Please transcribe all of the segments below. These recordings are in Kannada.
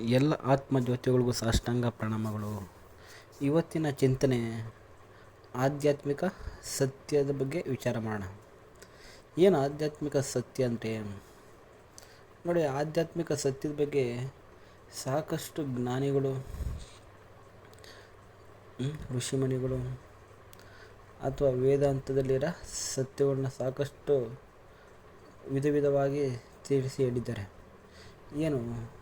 ಎಲ್ಲ ಆತ್ಮಜ್ಯೋತಿಗಳಿಗೂ ಸಾಷ್ಟಾಂಗ ಪ್ರಣಾಮಗಳು. ಇವತ್ತಿನ ಚಿಂತನೆ, ಆಧ್ಯಾತ್ಮಿಕ ಸತ್ಯದ ಬಗ್ಗೆ ವಿಚಾರ ಮಾಡೋಣ. ಏನು ಆಧ್ಯಾತ್ಮಿಕ ಸತ್ಯ ಅಂದರೆ ನೋಡಿ, ಆಧ್ಯಾತ್ಮಿಕ ಸತ್ಯದ ಬಗ್ಗೆ ಸಾಕಷ್ಟು ಜ್ಞಾನಿಗಳು ಋಷಿಮುನಿಗಳು ಅಥವಾ ವೇದಾಂತದಲ್ಲಿರೋ ಸತ್ಯಗಳನ್ನ ಸಾಕಷ್ಟು ವಿಧ ವಿಧವಾಗಿ ತಿಳಿಸಿ ಹೇಳಿದ್ದಾರೆ. ಏನು?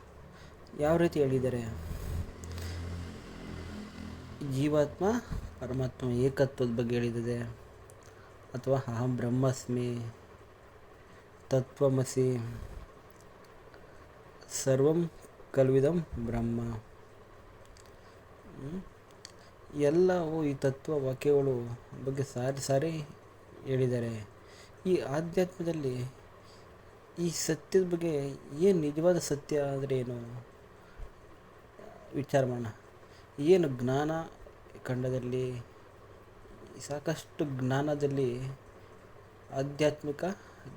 ಯಾವ ರೀತಿ ಹೇಳಿದ್ದಾರೆ ಜೀವಾತ್ಮ ಪರಮಾತ್ಮ ಏಕತ್ವದ ಬಗ್ಗೆ ಹೇಳಿದಿದೆ, ಅಥವಾ ಅಹಂ ಬ್ರಹ್ಮಸ್ಮಿ, ತತ್ವಮಸಿ, ಸರ್ವಂ ಕಲ್ವಿದಂ ಬ್ರಹ್ಮ. ಎಲ್ಲವೂ ಈ ತತ್ವ ವಾಕ್ಯಗಳು ಬಗ್ಗೆ ಸಾರಿ ಸಾರಿ ಹೇಳಿದ್ದಾರೆ ಈ ಆಧ್ಯಾತ್ಮದಲ್ಲಿ ಈ ಸತ್ಯದ ಬಗ್ಗೆ ಏನು ನಿಜವಾದ ಸತ್ಯ ಅಂದರೆ ಏನು? ವಿಚಾರ ಮಾಡೋಣ. ಏನು ಜ್ಞಾನ ಖಂಡದಲ್ಲಿ, ಸಾಕಷ್ಟು ಜ್ಞಾನದಲ್ಲಿ ಆಧ್ಯಾತ್ಮಿಕ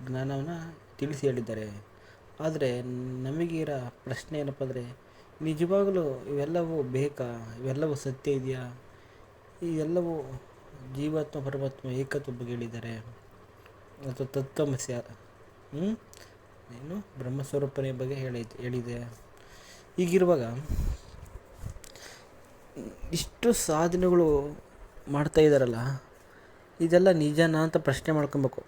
ಜ್ಞಾನವನ್ನು ತಿಳಿಸಿ ಹೇಳಿದ್ದಾರೆ. ಆದರೆ ನಮಗಿರೋ ಪ್ರಶ್ನೆ ಏನಪ್ಪ ಅಂದರೆ, ನಿಜವಾಗಲೂ ಇವೆಲ್ಲವೂ ಬೇಕಾ? ಇವೆಲ್ಲವೂ ಸತ್ಯ ಇದೆಯಾ? ಇವೆಲ್ಲವೂ ಜೀವಾತ್ಮ, ಪರಮಾತ್ಮ ಏಕತ್ವ ಬಗ್ಗೆ ಹೇಳಿದ್ದಾರೆ. ಅಥವಾ ತತ್ವಮಸ್ಯ ಏನು ಬ್ರಹ್ಮಸ್ವರೂಪನೆಯ ಬಗ್ಗೆ ಹೇಳಿ, ಹೇಳಿದೆ. ಹೀಗಿರುವಾಗ ಇಷ್ಟು ಸಾಧನೆಗಳು ಮಾಡ್ತಾ ಇದ್ದಾರಲ್ಲ ಇದೆಲ್ಲ ನಿಜನಾ ಅಂತ ಪ್ರಶ್ನೆ ಮಾಡ್ಕೊಬೇಕು.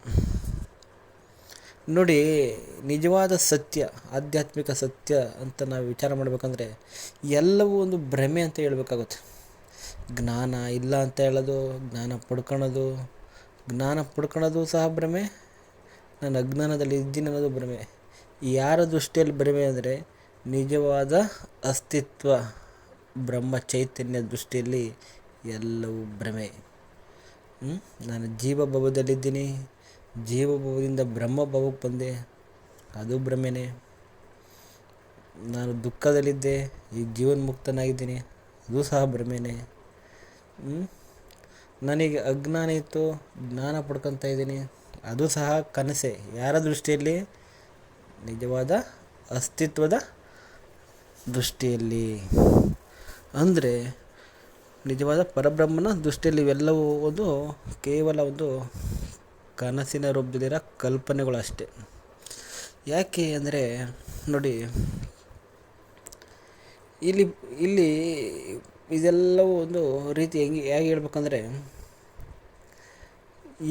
ನೋಡಿ, ನಿಜವಾದ ಸತ್ಯ, ಆಧ್ಯಾತ್ಮಿಕ ಸತ್ಯ ಅಂತ ನಾವು ವಿಚಾರ ಮಾಡಬೇಕಂದ್ರೆ ಎಲ್ಲವೂ ಒಂದು ಭ್ರಮೆ ಅಂತ ಹೇಳಬೇಕಾಗುತ್ತೆ. ಜ್ಞಾನ ಇಲ್ಲ ಅಂತ ಹೇಳೋದು, ಜ್ಞಾನ ಪಡ್ಕೊಳೋದು ಜ್ಞಾನ ಪಡ್ಕೊಳೋದು ಸಹ ಭ್ರಮೆ ನಾನು ಅಜ್ಞಾನದಲ್ಲಿ ಇದ್ದೀನಿ ಅನ್ನೋದು ಭ್ರಮೆ. ಯಾರ ದೃಷ್ಟಿಯಲ್ಲಿ ಭ್ರಮೆ ಅಂದರೆ ನಿಜವಾದ ಅಸ್ತಿತ್ವ. ಬ್ರಹ್ಮ ಚೈತನ್ಯ ದೃಷ್ಟಿಯಲ್ಲಿ ಎಲ್ಲವೂ ಭ್ರಮೆ. ನಾನು ಜೀವಭವದಲ್ಲಿದ್ದೀನಿ. ಜೀವಭವದಿಂದ ಬ್ರಹ್ಮಭವಕ್ಕೆ ಬಂದೆ. ಅದು ಭ್ರಮೆನೇ. ನಾನು ದುಃಖದಲ್ಲಿದ್ದೆ. ಈಗ ಜೀವನ್ಮುಕ್ತನಾಗಿದ್ದೀನಿ. ಅದು ಸಹ ಭ್ರಮೆನೇ. ನನಗೆ ಅಜ್ಞಾನ ಇತ್ತು. ಜ್ಞಾನ ಪಡ್ಕೊತಾ ಇದ್ದೀನಿ. ಅದು ಸಹ ಕನಸೇ. ಯಾರ ದೃಷ್ಟಿಯಲ್ಲಿ? ನಿಜವಾದ ಅಸ್ತಿತ್ವದ ದೃಷ್ಟಿಯಲ್ಲಿ. ಅಂದರೆ ನಿಜವಾದ ಪರಬ್ರಹ್ಮನ ದೃಷ್ಟಿಯಲ್ಲಿ ಇವೆಲ್ಲವೂ ಒಂದು ಕೇವಲ ಒಂದು ಕನಸಿನ ರೂಪದಲ್ಲಿರೋ ಕಲ್ಪನೆಗಳು ಅಷ್ಟೆ ಯಾಕೆ ಅಂದರೆ ನೋಡಿ, ಇಲ್ಲಿ ಇಲ್ಲಿ ಇದೆಲ್ಲವೂ ಒಂದು ರೀತಿ ಹೆಂಗೆ, ಹೇಗೆ ಹೇಳ್ಬೇಕಂದ್ರೆ,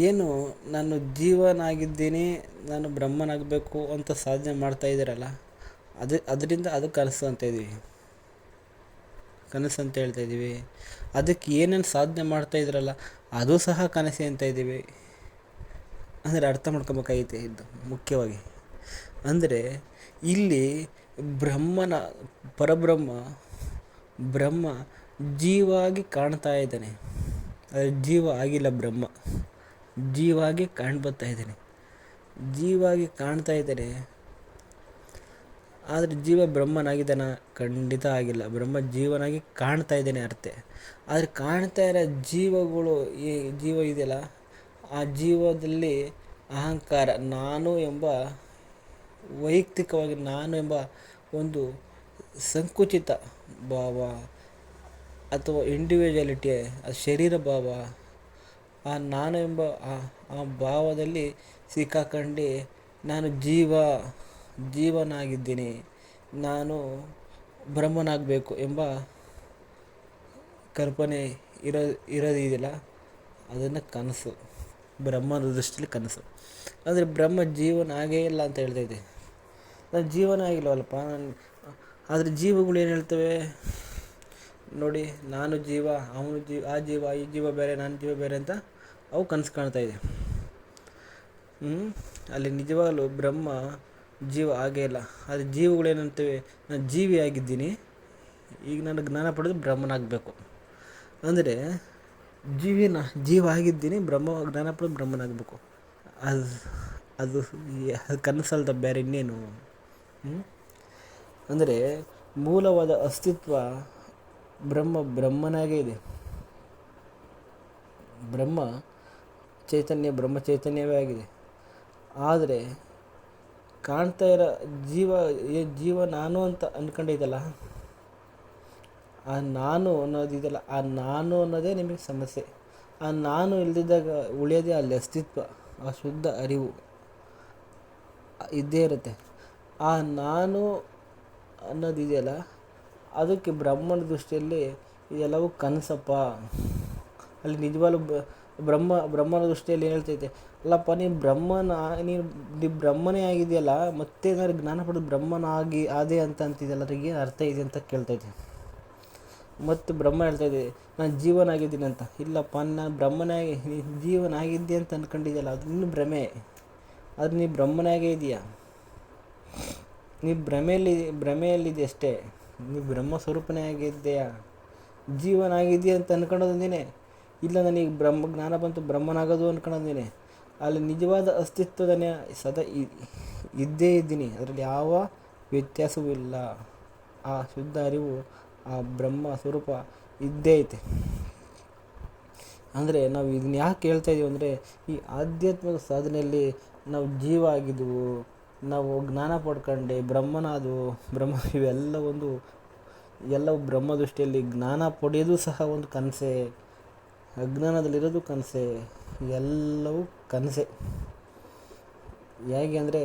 ಏನು ನಾನು ಜೀವನಾಗಿದ್ದೀನಿ, ನಾನು ಬ್ರಹ್ಮನಾಗಬೇಕು ಅಂತ ಸಾಧನೆ ಮಾಡ್ತಾ ಇದ್ದೀರಲ್ಲ, ಅದು, ಅದರಿಂದ ಅದು ಕನಸು ಅಂತ ಇದ್ದೀವಿ. ಕನಸು ಅಂತ ಹೇಳ್ತಾ ಇದ್ದೀವಿ. ಅದಕ್ಕೆ ಏನೇನು ಸಾಧನೆ ಮಾಡ್ತಾ ಇದ್ರಲ್ಲ, ಅದು ಸಹ ಕನಸೇ ಅಂತ ಇದ್ದೀವಿ. ಅಂದರೆ ಅರ್ಥ ಮಾಡ್ಕೊಬೇಕಾಗೈತೆ ಇದು ಮುಖ್ಯವಾಗಿ. ಅಂದರೆ ಇಲ್ಲಿ ಬ್ರಹ್ಮನ, ಪರಬ್ರಹ್ಮ, ಬ್ರಹ್ಮ ಜೀವಾಗಿ ಕಾಣ್ತಾ ಇದ್ದಾನೆ. ಜೀವ ಆಗಿಲ್ಲ ಬ್ರಹ್ಮ ಜೀವಾಗಿ ಕಾಣ್ಬತ್ತಾ ಇದ್ದಾನೆ. ಜೀವಾಗಿ ಕಾಣ್ತಾ ಇದ್ದಾನೆ ಆದರೆ ಜೀವ ಬ್ರಹ್ಮನಾಗಿದ್ದಾನ? ಖಂಡಿತ ಆಗಿಲ್ಲ. ಬ್ರಹ್ಮ ಜೀವನಾಗಿ ಕಾಣ್ತಾ ಇದ್ದೇನೆ ಅರ್ಥ ಆದರೆ ಕಾಣ್ತಾ ಇರೋ ಜೀವಗಳು ಈ ಜೀವ ಇದೆಯಲ್ಲ, ಆ ಜೀವದಲ್ಲಿ ಅಹಂಕಾರ, ನಾನು ಎಂಬ ವೈಯಕ್ತಿಕವಾಗಿ ನಾನು ಎಂಬ ಒಂದು ಸಂಕುಚಿತ ಭಾವ ಅಥವಾ ಇಂಡಿವಿಜುವಾಲಿಟಿ ಶರೀರ ಭಾವ, ಆ ನಾನು ಎಂಬ ಆ ಭಾವದಲ್ಲಿ ಸಿಕ್ಕಾಕೊಂಡು ನಾನು ಜೀವ. ಜೀವನಾಗಿದ್ದೀನಿ. ನಾನು ಬ್ರಹ್ಮನಾಗಬೇಕು ಎಂಬ ಕಲ್ಪನೆ ಇರೋ ಇರೋದಿದೆಯಲ್ಲ ಅದನ್ನು ಕನಸು, ಬ್ರಹ್ಮನ ದೃಷ್ಟಿಯಲ್ಲಿ ಕನಸು. ಅಂದರೆ ಬ್ರಹ್ಮ ಜೀವನ ಆಗೇ ಇಲ್ಲ ಅಂತ ಹೇಳ್ತಾ ಇದೆ ನಾನು ಜೀವನ ಆಗಿಲ್ಲವಲ್ಲಪ್ಪ ನಾನು, ಆದರೆ ಜೀವಗಳು ಏನು ಹೇಳ್ತವೆ? ನೋಡಿ, ನಾನು ಜೀವ, ಅವನು ಜೀವ, ಆ ಜೀವ, ಈ ಜೀವ ಬೇರೆ, ನಾನು ಜೀವ ಬೇರೆ ಅಂತ ಅವು ಕನಸು ಕಾಣ್ತಾ ಇದೆ. ಅಲ್ಲಿ ನಿಜವಾಗಲೂ ಬ್ರಹ್ಮ ಜೀವ ಹಾಗೇ ಇಲ್ಲ. ಆದರೆ ಜೀವಗಳು ಏನಂತವೆ ನಾನು ಜೀವಿ ಆಗಿದ್ದೀನಿ. ಈಗ ನಾನು ಜ್ಞಾನ ಪಡೆದು ಬ್ರಹ್ಮನಾಗಬೇಕು. ಅಂದರೆ ಜೀವಿನ, ಜೀವ ಆಗಿದ್ದೀನಿ, ಬ್ರಹ್ಮ, ಜ್ಞಾನ ಪಡೆದು ಬ್ರಹ್ಮನಾಗಬೇಕು. ಅದು ಅದು ಕನಸಲ್ದ ಬೇರೆ ಇನ್ನೇನು? ಅಂದರೆ ಮೂಲವಾದ ಅಸ್ತಿತ್ವ ಬ್ರಹ್ಮ, ಬ್ರಹ್ಮನಾಗೇ ಇದೆ. ಬ್ರಹ್ಮ ಚೈತನ್ಯ, ಬ್ರಹ್ಮ ಚೈತನ್ಯವೇ ಆಗಿದೆ. ಆದರೆ ಕಾಣ್ತಾ ಇರೋ ಜೀವ ಜೀವ ನಾನು ಅಂತ ಅಂದ್ಕೊಂಡಿದ್ದಲ್ಲ ಆ ನಾನು ಅನ್ನೋದಿದೆಯಲ್ಲ ಆ ನಾನು ಅನ್ನೋದೇ ನಿಮಗೆ ಸಮಸ್ಯೆ. ಆ ನಾನು ಇಲ್ಲದಿದ್ದಾಗ ಉಳಿಯೋದೇ ಅಲ್ಲಿ ಅಸ್ತಿತ್ವ, ಆ ಶುದ್ಧ ಅರಿವು. ಇದ್ದೇ ಇರುತ್ತೆ. ಆ ನಾನು ಅನ್ನೋದಿದೆಯಲ್ಲ ಅದಕ್ಕೆ ಬ್ರಹ್ಮನ ದೃಷ್ಟಿಯಲ್ಲಿ ಇದೆಲ್ಲವೂ ಕನಸಪ್ಪ. ಅಲ್ಲಿ ನಿಜವಾಗ್ಲೂ ಬ್ರಹ್ಮ, ಬ್ರಹ್ಮನ ದೃಷ್ಟಿಯಲ್ಲಿ ಹೇಳ್ತೈತೆ? ಅಲ್ಲಪ್ಪ, ನೀನು ಬ್ರಹ್ಮನ, ನೀನು, ನೀ ಬ್ರಹ್ಮನೇ ಆಗಿದೆಯಲ್ಲ, ಮತ್ತೆ ಏನಾದ್ರು ಜ್ಞಾನ ಪಡೆದು ಬ್ರಹ್ಮನಾಗಿ ಆದೆ ಅಂತ ಅಂತಿದೆಯಲ್ಲ ಅದ್ರಿಗೆ ಏನು ಅರ್ಥ ಇದೆ ಅಂತ ಕೇಳ್ತೈತೆ. ಮತ್ತು ಬ್ರಹ್ಮ ಹೇಳ್ತಾ ನಾನು ಜೀವನ ಆಗಿದ್ದೀನಿ ಅಂತ. ಇಲ್ಲಪ್ಪ, ನಾನು ಬ್ರಹ್ಮನಾಗಿ ನೀ ಜೀವನ ಆಗಿದ್ದೆ ಅಂತ ಅಂದ್ಕೊಂಡಿದ್ಯಲ್ಲ ಅದು ನಿನ್ನ ಭ್ರಮೆ. ಅದು ನೀ ಬ್ರಹ್ಮನಾಗೇ ಇದೆಯಾ? ನೀ ಭ್ರಮೆಯಲ್ಲಿ ಭ್ರಮೆಯಲ್ಲಿದೆ ಅಷ್ಟೇ. ನೀ ಬ್ರಹ್ಮ ಸ್ವರೂಪನೇ ಆಗಿದೆಯಾ ಜೀವನ ಆಗಿದೆಯಾ ಅಂತ ಅಂದ್ಕೊಂಡೋದು ನೀನೇ. ಇಲ್ಲ ನನಗೆ ಬ್ರಹ್ಮ, ಜ್ಞಾನ ಬಂತು, ಬ್ರಹ್ಮನಾಗೋದು ಅಂದ್ಕೊಂಡಿದ್ದೀನಿ ಅಲ್ಲಿ ನಿಜವಾದ ಅಸ್ತಿತ್ವದನೇ ಸದಾ ಇದ್ದೇ ಇದ್ದೀನಿ. ಅದರಲ್ಲಿ ಯಾವ ವ್ಯತ್ಯಾಸವೂ ಇಲ್ಲ. ಆ ಶುದ್ಧ ಅರಿವು, ಆ ಬ್ರಹ್ಮ ಸ್ವರೂಪ ಇದ್ದೇ ಐತೆ. ಅಂದರೆ ನಾವು ಇದನ್ನ ಯಾಕೆ ಹೇಳ್ತಾ ಇದ್ದೀವಿ ಅಂದರೆ, ಈ ಆಧ್ಯಾತ್ಮಿಕ ಸಾಧನೆಯಲ್ಲಿ ನಾವು ಜೀವ ಆಗಿದ್ದವು ನಾವು ಜ್ಞಾನ ಪಡ್ಕೊಂಡೆ, ಬ್ರಹ್ಮನಾದವು. ಬ್ರಹ್ಮ, ಇವೆಲ್ಲ ಒಂದು, ಎಲ್ಲವೂ ಬ್ರಹ್ಮ ದೃಷ್ಟಿಯಲ್ಲಿ ಜ್ಞಾನ ಪಡೆಯೋದು ಸಹ ಒಂದು ಕನಸೇ. ಅಜ್ಞಾನದಲ್ಲಿರೋದು ಕನಸೇ, ಎಲ್ಲವೂ ಕನಸೆ. ಹೇಗೆ ಅಂದರೆ,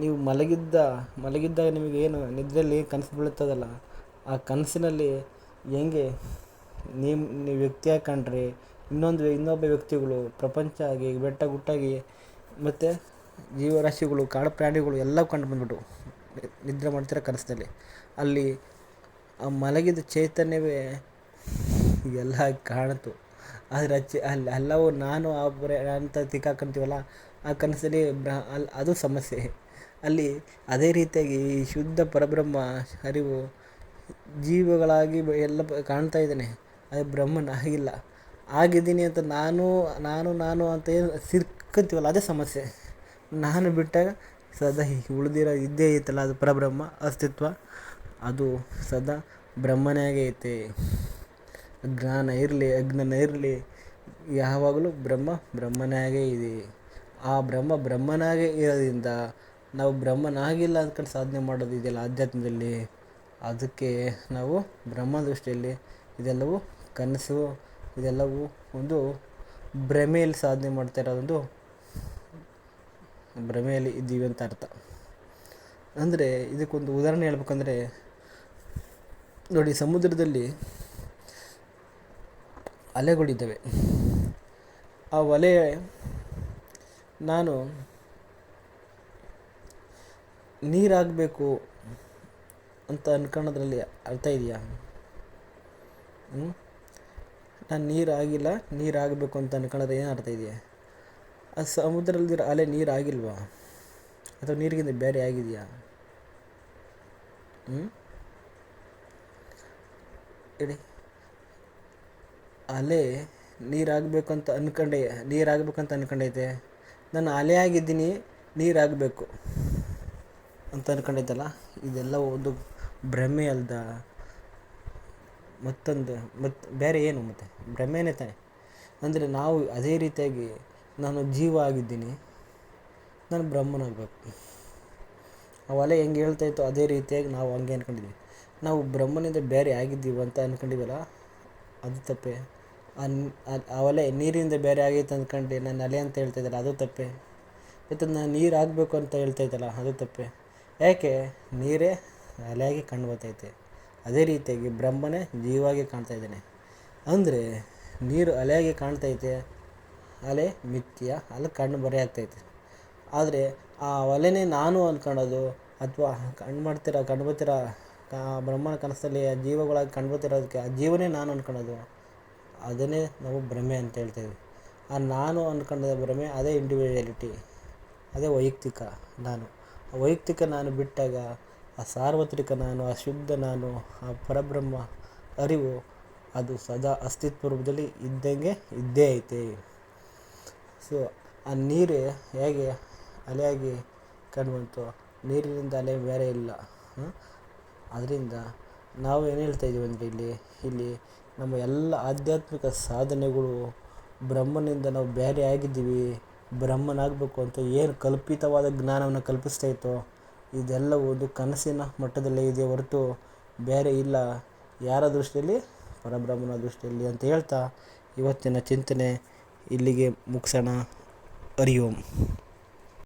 ನೀವು ಮಲಗಿದ್ದ, ಮಲಗಿದ್ದಾಗ ನಿಮಗೇನು ನಿದ್ರೆಯಲ್ಲಿ ಕನಸು ಬೀಳುತ್ತದಲ್ಲ, ಆ ಕನಸಿನಲ್ಲಿ ಹೆಂಗೆ ನಿಮ್ಮ ನೀವು ವ್ಯಕ್ತಿಯಾಗಿ ಕಂಡ್ರೆ ಇನ್ನೊಂದು ಇನ್ನೊಬ್ಬ ವ್ಯಕ್ತಿಗಳು, ಪ್ರಪಂಚ ಆಗಿ, ಬೆಟ್ಟ ಗುಟ್ಟಾಗಿ, ಮತ್ತು ಜೀವರಾಶಿಗಳು, ಕಾಡು ಪ್ರಾಣಿಗಳು ಎಲ್ಲ ಕಂಡು ಬಂದ್ಬಿಟ್ಟು ನಿದ್ರೆ ಮಾಡ್ತಿರೋ ಕನಸಿನಲ್ಲಿ. ಅಲ್ಲಿ ಆ ಮಲಗಿದ ಚೈತನ್ಯವೇ ಎಲ್ಲ ಕಾಣ್ತು. ಆದರೆ ಅಚ್ಚಿ ಅಲ್ಲಿ ಎಲ್ಲವೂ ನಾನು ಒಬ್ಬರೇ ಅಂತ ತಿಕ್ಕಾಕೊಂತೀವಲ್ಲ, ಆ ಕನಸಲ್ಲಿ ಅಲ್ಲಿ ಅದು ಸಮಸ್ಯೆ. ಅಲ್ಲಿ ಅದೇ ರೀತಿಯಾಗಿ ಈ ಶುದ್ಧ ಪರಬ್ರಹ್ಮ ಅರಿವು ಜೀವಗಳಾಗಿ ಎಲ್ಲ ಕಾಣ್ತಾ ಇದ್ದಾನೆ. ಅದು ಬ್ರಹ್ಮನ ಆಗಿಲ್ಲ. ಆಗಿದ್ದೀನಿ ಅಂತ ನಾನು ನಾನು ನಾನು ಅಂತ ಏನು ಸಿರ್ಕೊಂತೀವಲ್ಲ, ಅದೇ ಸಮಸ್ಯೆ. ನಾನು ಬಿಟ್ಟಾಗ ಸದಾ ಉಳಿದಿರೋ ಇದ್ದೇ ಐತಲ್ಲ, ಅದು ಪರಬ್ರಹ್ಮ ಅಸ್ತಿತ್ವ. ಅದು ಸದಾ ಬ್ರಹ್ಮನೇ ಐತೆ ಜ್ಞಾನ ಇರಲಿ, ಅಜ್ಞಾನ ಇರಲಿ, ಯಾವಾಗಲೂ ಬ್ರಹ್ಮ ಬ್ರಹ್ಮನಾಗೇ ಇದೆ. ಆ ಬ್ರಹ್ಮ ಬ್ರಹ್ಮನಾಗೇ ಇರೋದ್ರಿಂದ ನಾವು ಬ್ರಹ್ಮನಾಗಿಲ್ಲ ಅಂದ್ಕೊಂಡು ಸಾಧನೆ ಮಾಡೋದು ಇದೆಯಲ್ಲ ಆಧ್ಯಾತ್ಮದಲ್ಲಿ? ಅದಕ್ಕೆ ನಾವು ಬ್ರಹ್ಮ ದೃಷ್ಟಿಯಲ್ಲಿ ಇದೆಲ್ಲವೂ ಕನಸು, ಇದೆಲ್ಲವೂ ಒಂದು ಭ್ರಮೆಯಲ್ಲಿ ಸಾಧನೆ ಮಾಡ್ತಾ ಇರೋದೊಂದು ಭ್ರಮೆಯಲ್ಲಿ ಇದ್ದೀವಿ ಅಂತ ಅರ್ಥ. ಅಂದರೆ ಇದಕ್ಕೊಂದು ಉದಾಹರಣೆ ಹೇಳ್ಬೇಕಂದ್ರೆ, ನೋಡಿ ಸಮುದ್ರದಲ್ಲಿ ಅಲೆಗಳಿದ್ದಾವೆ. ಆ ಒಲೆ, ನಾನು ನೀರಾಗಬೇಕು ಅಂತ ಅನ್ಕೊಳ್ಳೋದ್ರಲ್ಲಿ ಅರ್ಥ ಇದೆಯಾ? ಹ್ಞೂ ನಾನು ನೀರಾಗಿಲ್ಲ, ನೀರಾಗಬೇಕು ಅಂತ ಅನ್ಕೊಳ್ಳೋದು ಏನು ಅರ್ಥ ಇದೆಯಾ? ಆ ಸಮುದ್ರದಲ್ಲಿರೋ ಅಲೆ ನೀರಾಗಿಲ್ವಾ? ಅಥವಾ ನೀರಿಗಿಂತ ಬೇರೆ ಆಗಿದೆಯಾ? ಹ್ಞೂ ಹೇಳಿ ಅಲೆ ನೀರಾಗಬೇಕು ಅಂತ ಅನ್ಕೊಂಡೆ, ನೀರಾಗಬೇಕಂತ ಅನ್ಕೊಂಡೈತೆ. ನಾನು ಅಲೆ ಆಗಿದ್ದೀನಿ ನೀರಾಗಬೇಕು ಅಂತ ಅನ್ಕೊಂಡೈತಲ್ಲ, ಇದೆಲ್ಲ ಒಂದು ಭ್ರಮೆ ಅಲ್ದ? ಮತ್ತೊಂದು ಮತ್ತು ಬೇರೆ ಏನು ಮತ್ತೆ? ಭ್ರಮೆನೇ ತಾನೆ. ಅಂದರೆ ನಾವು ಅದೇ ರೀತಿಯಾಗಿ ನಾನು ಜೀವ ಆಗಿದ್ದೀನಿ, ನಾನು ಬ್ರಹ್ಮನಾಗಬೇಕು. ಆ ಅಲೆ ಹೆಂಗೆ ಹೇಳ್ತಾಯಿತ್ತು ಅದೇ ರೀತಿಯಾಗಿ ನಾವು ಹಂಗೆ ಅಂದ್ಕೊಂಡಿದ್ವಿ ನಾವು ಬ್ರಹ್ಮನಿಂದ ಬೇರೆ ಆಗಿದ್ದೀವಿ ಅಂತ ಅಂದ್ಕೊಂಡಿವಲ್ಲ ಅದು ತಪ್ಪೇ. ಆ ಒಲೆ ನೀರಿಂದ ಬೇರೆ ಆಗೈತೆ ಅಂದ್ಕೊಂಡು. ನಾನು ಅಲೆ ಅಂತ ಹೇಳ್ತಾಯಿದ್ದಲ್ಲ ಅದು ತಪ್ಪೆ. ಮತ್ತು ನಾನು ನೀರು ಆಗಬೇಕು ಅಂತ ಹೇಳ್ತಾ ಇದ್ದಲ್ಲ, ಅದು ತಪ್ಪೆ. ಯಾಕೆ? ನೀರೇ ಅಲೆಯಾಗಿ ಕಂಡು ಬರ್ತೈತೆ. ಅದೇ ರೀತಿಯಾಗಿ ಬ್ರಹ್ಮನೇ ಕಾಣ್ತಾ ಇದ್ದಾನೆ. ಅಂದರೆ ನೀರು ಅಲೆಯಾಗಿ ಕಾಣ್ತೈತೆ, ಅಲೆ ಮಿಥ್ಯ ಅಲ್ಲಿ ಕಣ್ಣು ಬರೆ ಆಗ್ತೈತೆ. ಆದರೆ ಆ ಒಲೆನೇ ನಾನು ಅಂದ್ಕೊಳ್ಳೋದು ಅಥವಾ ಕಣ್ಣು ಮಾಡ್ತಿರೋ, ಕಂಡು ಬರ್ತಿರೋ ಬ್ರಹ್ಮನ ಕನಸಲ್ಲಿ ಆ ಜೀವಗಳಾಗಿ ಕಂಡು ಬರ್ತಿರೋದಕ್ಕೆ ಆ ಜೀವನೇ ನಾನು ಅಂದ್ಕೊಳ್ಳೋದು ಅದನ್ನೇ ನಾವು ಭ್ರಮೆ ಅಂತ ಹೇಳ್ತೇವೆ. ಆ ನಾನು ಅಂದ್ಕೊಂಡ ಭ್ರಮೆ ಅದೇ ಇಂಡಿವಿಜುವಾಲಿಟಿ ಅದೇ ವೈಯಕ್ತಿಕ ನಾನು. ಆ ವೈಯಕ್ತಿಕ ನಾನು ಬಿಟ್ಟಾಗ, ಆ ಸಾರ್ವತ್ರಿಕ ನಾನು, ಆ ಶುದ್ಧ ನಾನು, ಆ ಪರಬ್ರಹ್ಮ ಅರಿವು ಅದು ಸದಾ ಅಸ್ತಿತ್ವ ರೂಪದಲ್ಲಿ ಇದ್ದಂಗೆ ಇದ್ದೇ ಐತೆ. ಸೊ ಆ ನೀರು ಹೇಗೆ ಅಲೆಯಾಗಿ ಕಂಡುಬಂತು, ನೀರಿನಿಂದ ಅಲೆ ಬೇರೆ ಇಲ್ಲ. ಅದರಿಂದ ನಾವು ಏನು ಹೇಳ್ತಾ ಇದ್ದೀವಿ ಅಂದರೆ ಇಲ್ಲಿ ಇಲ್ಲಿ ನಮ್ಮ ಎಲ್ಲ ಆಧ್ಯಾತ್ಮಿಕ ಸಾಧನೆಗಳು ಬ್ರಹ್ಮನಿಂದ ನಾವು ಬೇರೆ ಆಗಿದ್ದೀವಿ, ಬ್ರಹ್ಮನಾಗಬೇಕು ಅಂತ ಏನು ಕಲ್ಪಿತವಾದ ಜ್ಞಾನವನ್ನು ಕಲ್ಪಿಸ್ತಾ ಇತ್ತೋ, ಇದೆಲ್ಲವೂ ಒಂದು ಕನಸಿನ ಮಟ್ಟದಲ್ಲೇ ಇದೆ ಹೊರತು ಬೇರೆ ಇಲ್ಲ. ಯಾರ ದೃಷ್ಟಿಯಲ್ಲಿ? ಪರಬ್ರಹ್ಮನ ದೃಷ್ಟಿಯಲ್ಲಿ ಅಂತ ಹೇಳ್ತಾ ಇವತ್ತಿನ ಚಿಂತನೆ ಇಲ್ಲಿಗೆ ಮುಗಿಸೋಣ. ಹರಿ ಓಂ